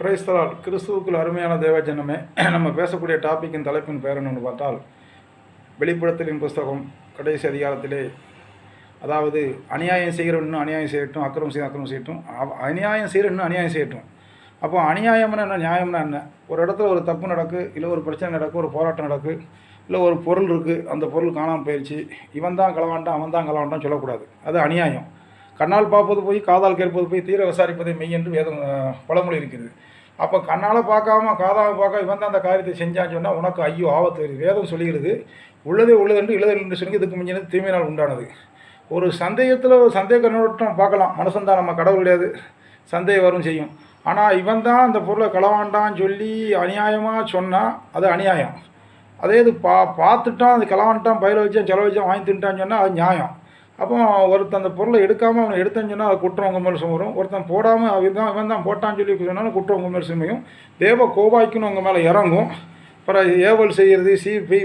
பிரைஸ்தலால் கிறிஸ்துவுக்குள் அருமையான தேவஜனமே நம்ம பேசக்கூடிய டாப்பிக்கின் தலைப்பின் பேர் என்னென்னு பார்த்தால் வெளிப்படத்தின் புஸ்தகம் கடைசி அதிகாரத்திலே அதாவது அநியாயம் செய்கிற இன்னும் அநியாயம் செய்யட்டும் அக்கிரமம் செய்ய அக்கிரமம் செய்யட்டும் அநியாயம் செய்கிற இன்னும் அநியாயம் செய்யட்டும். அப்போ அநியாயம்னா என்ன நியாயம்னா என்ன? ஒரு இடத்துல ஒரு தப்பு நடக்கு இல்லை ஒரு பிரச்சனை நடக்கு ஒரு போராட்டம் நடக்கு இல்லை ஒரு பொருள் இருக்குது அந்த பொருள் காணாமல் போயிடுச்சு இவன் தான் களவாண்டான் அவன் தான் கலவாண்டான் சொல்லக்கூடாது. அது அநியாயம். கண்ணால் பார்ப்பது போய் காதால் கேட்பது போய் தீர விசாரிப்பதை மெய் என்று வேதம் பழமொழி இருக்கிறது. அப்போ கண்ணால் பார்க்காம காதால் பார்க்க இவன் தான் அந்த காரியத்தை செஞ்சான்னு சொன்னால் உனக்கு ஐயோ ஆபத்து. வருது. வேதம் சொல்லுகிறது உள்ளதே உள்ளதென்று இல்லது என்று சொல்லி இதுக்கு மிஞ்சினது தீமையினால் உண்டானது. ஒரு சந்தேகத்தில் ஒரு சந்தேக கண்ணோட்டம் பார்க்கலாம். மனுஷன் தான் நம்ம கடவுள் கிடையாது. சந்தேகம் வரும் செய்யும். ஆனால் இவன் தான் அந்த பொருளை களவாண்டான்னு சொல்லி அநியாயமாக சொன்னால் அது அநியாயம். அதே இது பா பார்த்துட்டான் அது களவாண்டான் பயிர வச்சான் செலவு வச்சான் வாங்கி தின்ட்டான்னு சொன்னால் அது நியாயம். அப்போ ஒருத்தன் அந்த பொருளை எடுக்காமல் அவனை எடுத்தேன்னு சொன்னால் அது குற்றம் உங்கள் மேலே சுமரும். ஒருத்தன் போடாமல் அவன் தான் அவன் தான் போட்டான்னு சொல்லி சொன்னாலும் குற்றம் உங்கள் மேலே சுமையும். தேவ கோபாய்க்குன்னு உங்கள் மேலே இறங்கும். அப்புறம் ஏவல் செய்கிறது சி பி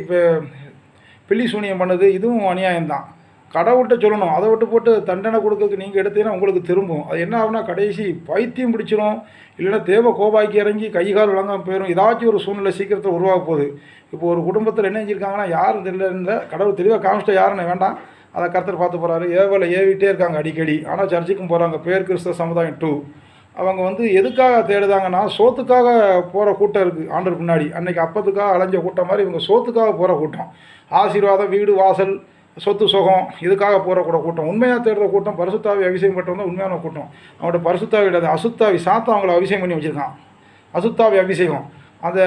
பில்லி சூனியம் பண்ணுது இதுவும் அநியாயம்தான். கடவுள்கிட்ட சொல்லணும். அதை விட்டு போட்டு தண்டனை கொடுக்கறதுக்கு நீங்கள் எடுத்தீங்கன்னா உங்களுக்கு திரும்பும். அது என்ன ஆகுனா கடைசி பைத்தியம் பிடிச்சிரும். இல்லைன்னா தேவ கோபாய்க்கு இறங்கி கை கால் விளங்காம போயிடும் ஏதாச்சும் ஒரு சூழ்நிலை சீக்கிரத்தில் உருவாக போகுது. இப்போ ஒரு குடும்பத்தில் என்ன செஞ்சுருக்காங்கன்னா யாரும் தெரியல கடவுள் தெளிவாக காமிச்சிட்ட யாருன்னு வேண்டாம். அதை கருத்தர் பார்த்து போகிறாரு ஏவலை ஏவிட்டே இருக்காங்க அடிக்கடி. ஆனால் சர்ச்சுக்கும் போகிறாங்க பேர் கிறிஸ்தவ சமுதாயம் டூ அவங்க வந்து எதுக்காக தேடுதாங்கன்னா சோத்துக்காக போகிற கூட்டம் இருக்குது ஆண்டர் பின்னாடி அன்றைக்கி அப்பத்துக்காக அலைஞ்ச கூட்டம் மாதிரி இவங்க சோத்துக்காக போகிற கூட்டம். ஆசீர்வாதம் வீடு வாசல் சொத்து சுகம் இதுக்காக போகிற கூட கூட்டம். உண்மையாக தேடுற கூட்டம் பரிசுத்தாவி அபிஷேகம் பெற்றவங்க உண்மையான கூட்டம். அவங்கள்ட்ட பரிசுத்தாவி இல்லாத அசுத்தாவி சாத்தா அவங்கள அபிஷேகம் பண்ணி வச்சுருக்கான். அசுத்தாவி அபிஷேகம். அதை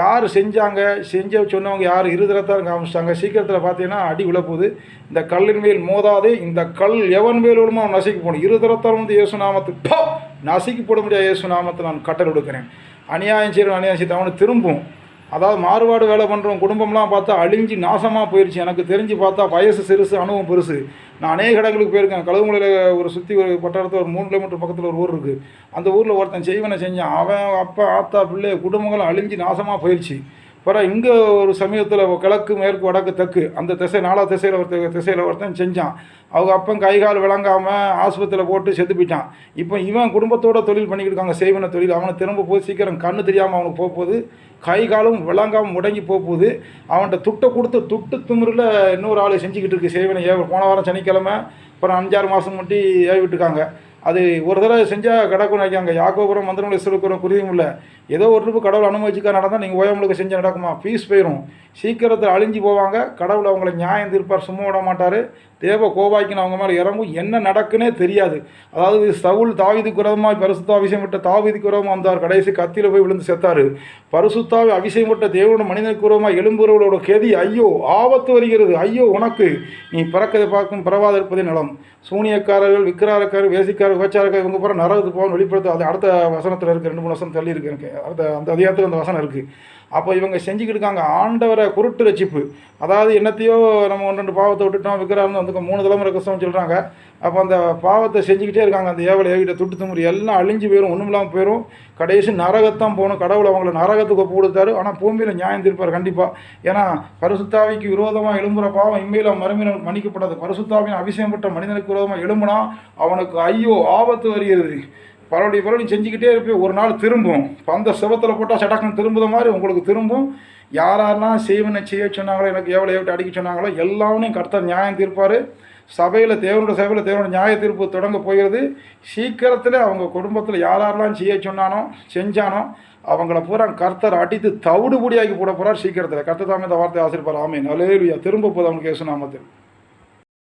யார் செஞ்சாங்க? செஞ்ச சொன்னவங்க யார்? இருதரத்தான் காமிச்சிட்டாங்க சீக்கிரத்தில் பார்த்தீங்கன்னா அடி விழப்போகுது. இந்த கல்லின் மேல் மோதாது இந்த கல் எவன் மேல் விழுமோ அவன் நசுக்கி போகணும் இருதரத்தால் வந்து இயேசு நாமத்து நசுக்கி போட முடியாது இயேசு நாமத்தை நான் கட்டல் கொடுக்குறேன். அநியாயம் செய்யணும் அநியாயம் செய்து அவனு திரும்பும். அதாவது மாறுபாடு வேலை பண்ணுறவங்க குடும்பம்லாம் பார்த்தா அழிஞ்சு நாசமாக போயிடுச்சு எனக்கு தெரிஞ்சு பார்த்தா வயசு சிறுசு அனுபவம் பெருசு. நான் அநேக இடங்களுக்கு போயிருக்கேன். கழுவுமலையில் ஒரு சுற்றி ஒரு பட்டாரத்தில் ஒரு மூணு கிலோமீட்டர் பக்கத்தில் ஒரு ஊர் இருக்குது அந்த ஊரில் ஒருத்தன் செய்வனை செஞ்சான். அவன் அப்பா ஆத்தா பிள்ளை குடும்பங்கள் அழிஞ்சு நாசமாக போயிடுச்சு அப்புறம் இங்கே ஒரு சமீபத்தில் கிழக்கு மேற்கு வடக்கு தெற்கு. அந்த திசை நாலா திசையில் ஒருத்த திசையில் ஒருத்தன் செஞ்சான். அவங்க அப்பன் கை கால் விளங்காமல் ஆஸ்பத்திரியில் போட்டு செத்து போயிட்டான் இப்போ இவன் குடும்பத்தோட தொழில் பண்ணிக்கிட்டு இருக்காங்க செய்வன தொழில். அவனை திரும்ப போய் சீக்கிரம் கண்ணு தெரியாமல் அவனுக்கு போக போகுது கை காலும் விளங்காமல் முடங்கி போக போகுது அவன்கிட்ட துட்டை கொடுத்து துட்டு திமிரில் இன்னொரு ஆள் செஞ்சுக்கிட்டு இருக்கு செய்வனை ஏ போன வாரம் சனிக்கிழமை அப்புறம் அஞ்சாறு மாதம் முட்டி ஏவிட்டுருக்காங்க. விட்டுருக்காங்க அது ஒரு தடவை செஞ்சால் கிடக்கும் நினைக்காங்க யாக்கோபுரம் மந்திரங்களை சிறுக்குறம் குருதியும் இல்லை. ஏதோ ஒரு ரூபா கடவுள் அனுமதிச்சுக்கா நடந்தால் நீங்கள் ஓயமுழுக்க செஞ்சு நடக்குமா? ஃபீஸ் போயிடும் சீக்கிரத்தில் அழிஞ்சு போவாங்க. கடவுள் அவங்களை நியாயம் தீர்ப்பார். சும்மா விட மாட்டார். தேவ கோபாய்க்கின் அவங்க மேலே இறங்கும். என்ன நடக்குன்னே தெரியாது. அதாவது சவுல் தாவிதுக்கு விரோதமாக பரிசுத்தா அபிஷேகம் விட்ட தாவிதுக்கு விரோதமாக வந்தார். கடைசி கத்தியில் போய் விழுந்து செத்தார். பரிசுத்தாவை அபிஷேகம் விட்ட தேவனோட மனிதனுக்கு விரோதமாக எழும்புறவளோட கெதி ஐயோ ஆபத்து வருகிறது. ஐயோ உனக்கு நீ பிறக்கதை பார்க்கும் பிறவாத இருப்பதே நலம். சூனியக்காரர்கள் விக்கிராரக்காரர் வேசிக்காரர் விபச்சாரக்காரர் இவங்க பூரா நரகத்துக்கு போகணும் வெளிப்படுத்த அது அடுத்த வசனத்தில் இருக்குது ரெண்டு மூணு வசனம் தள்ளி இருக்கு எனக்கு. அடுத்த அந்த அதிகாரத்துக்கு அந்த வசனம் இருக்குது அப்போ இவங்க செஞ்சுக்கிட்டு இருக்காங்க. ஆண்டவரை குருட்டு ரச்சிப்பு அதாவது என்னத்தையோ நம்ம ஒன்று ரெண்டு பாவத்தை விட்டுட்டோம் விக்கிறாருன்னு வந்து மூணு தலைமுறை கிறிஸ்தவம் சொல்கிறாங்க அப்போ அந்த பாவத்தை செஞ்சுக்கிட்டே இருக்காங்க அந்த ஏவலை ஏவிட்ட துட்டு துமுறி. எல்லாம் அழிஞ்சு போயிடும் ஒன்றும் இல்லாமல் போயிடும் கடைசி நரகத்தான் போகணும். கடவுள் அவங்கள நரகத்துக்கு ஒப்பு கொடுத்தாரு. ஆனால் பூமியில் நியாயம் தீர்ப்பார் கண்டிப்பாக ஏன்னா பரிசுத்தாவிக்கு விரோதமாக எழும்புற பாவம் இம்மையில் மறுமையில் மன்னிக்கப்படாது. பரிசுத்தாவின் அபிஷேகம் பெற்ற மனிதனுக்கு விரோதமாக எழும்புனா அவனுக்கு ஐயோ ஆபத்து வருகிறது. பரவடி பரவடி செஞ்சுக்கிட்டே இருப்பேன் ஒரு நாள் திரும்பும். இப்ப அந்த சிவத்தில் போட்டால் சடக்குன்னு திரும்புத மாதிரி உங்களுக்கு திரும்பும். யார் யாரெல்லாம் செய்வனை செய்ய சொன்னாங்களோ எனக்கு எவ்வளோ எவ்வளோ அடிக்க சொன்னாங்களோ எல்லாவனையும் கர்த்தர் நியாயம் தீர்ப்பார். சபையில் தேவனோட சபையில் தேவனோட நியாய தீர்ப்பு தொடங்க போயிடுது சீக்கிரத்தில் அவங்க குடும்பத்தில் யார் யாரெல்லாம் செய்ய சொன்னானோ செஞ்சானோ அவங்கள பூரா கர்த்தர் அடித்து தவிடு பொடியாக்கி போட போகிறார் சீக்கிரத்தில். கர்த்தர் தாமே இந்த வார்த்தை ஆசிரியப்பார் ஆமே அலேலுயா திரும்ப போது அவனுக்கு இயேசு நாமத்தில்.